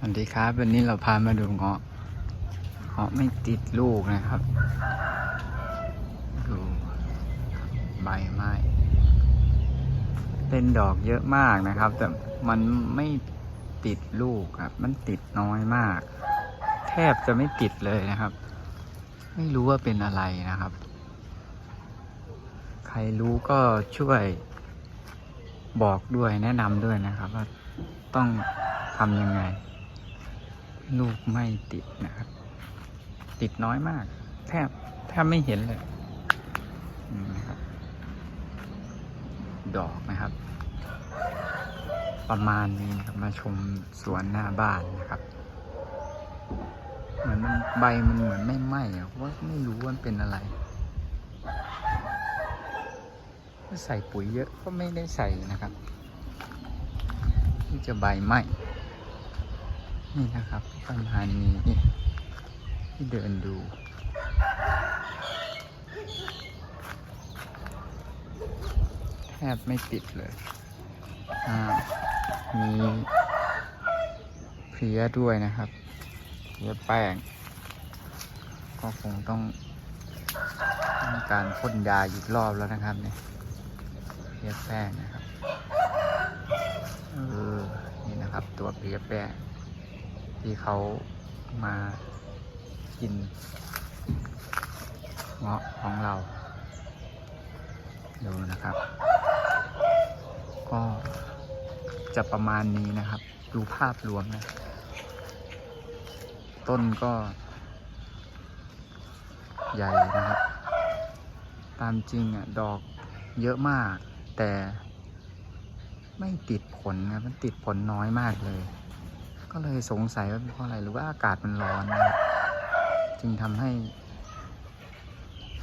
สวัสดีครับวันนี้เราพามาดูเงาะเงาะไม่ติดลูกนะครับ ดูใบไม้เป็นดอกเยอะมากนะครับ แต่มันไม่ติดลูกครับ มันติดน้อยมาก แทบจะไม่ติดเลยนะครับ ไม่รู้ว่าเป็นอะไรนะครับ ใครรู้ก็ช่วยบอกด้วยแนะนำด้วยนะครับ ว่าต้องทำยังไง ลูกไม่ติดนะครับ ติดน้อยมาก แทบแทบไม่เห็นเลยนะครับ ดอกนะครับ ประมาณนี้นะครับมาชมสวนหน้าบ้านนะครับ เหมือนมันใบมันเหมือนไม่ไหม้อะเพราะว่าไม่รู้ว่ามันเป็นอะไรใส่ปุ๋ยเยอะก็ไม่ได้ใส่นะครับ ที่จะใบไหม้ นี่นะครับประมาณนี้ที่เดินดูแทบไม่ติดเลยมีเพลียด้วยนะครับเพลียแป้ง ก็คงต้องต้องการพ่นยาอีกรอบแล้วนะครับเนี่ยเพลียแป้งนะครับเออนี่นะครับตัวเพลียแป้ง ที่เขามากินเงาะของเรา ดูนะครับ ก็จะประมาณนี้นะครับ ดูภาพรวมนะ ต้นก็ ใหญ่นะครับ ตามจริงอะ ดอกเยอะมาก แต่ไม่ติดผลครับมันติดผลน้อยมากเลย ก็เลยสงสัยว่าเป็นเพราะอะไรหรือว่าอากาศมันร้อนนะครับจึงทำให้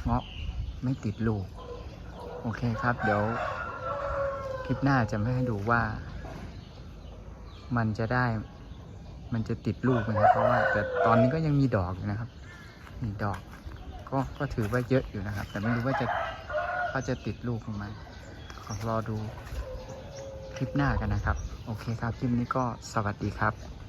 เงาะไม่ติดลูก โอเคครับ เดี๋ยวคลิปหน้าจะไม่ให้ดูว่า มันจะได้ มันจะติดลูกไหมครับเพราะว่าแต่ตอนนี้ก็ยังมีดอกอยู่นะครับมีดอกก็ก็ถือว่าเยอะอยู่นะครับ แต่ไม่รู้ว่าจะเขาจะติดลูกหรือไม่ขอรอดูคลิปหน้ากันนะครับ โอเคครับคลิปนี้ก็สวัสดีครับ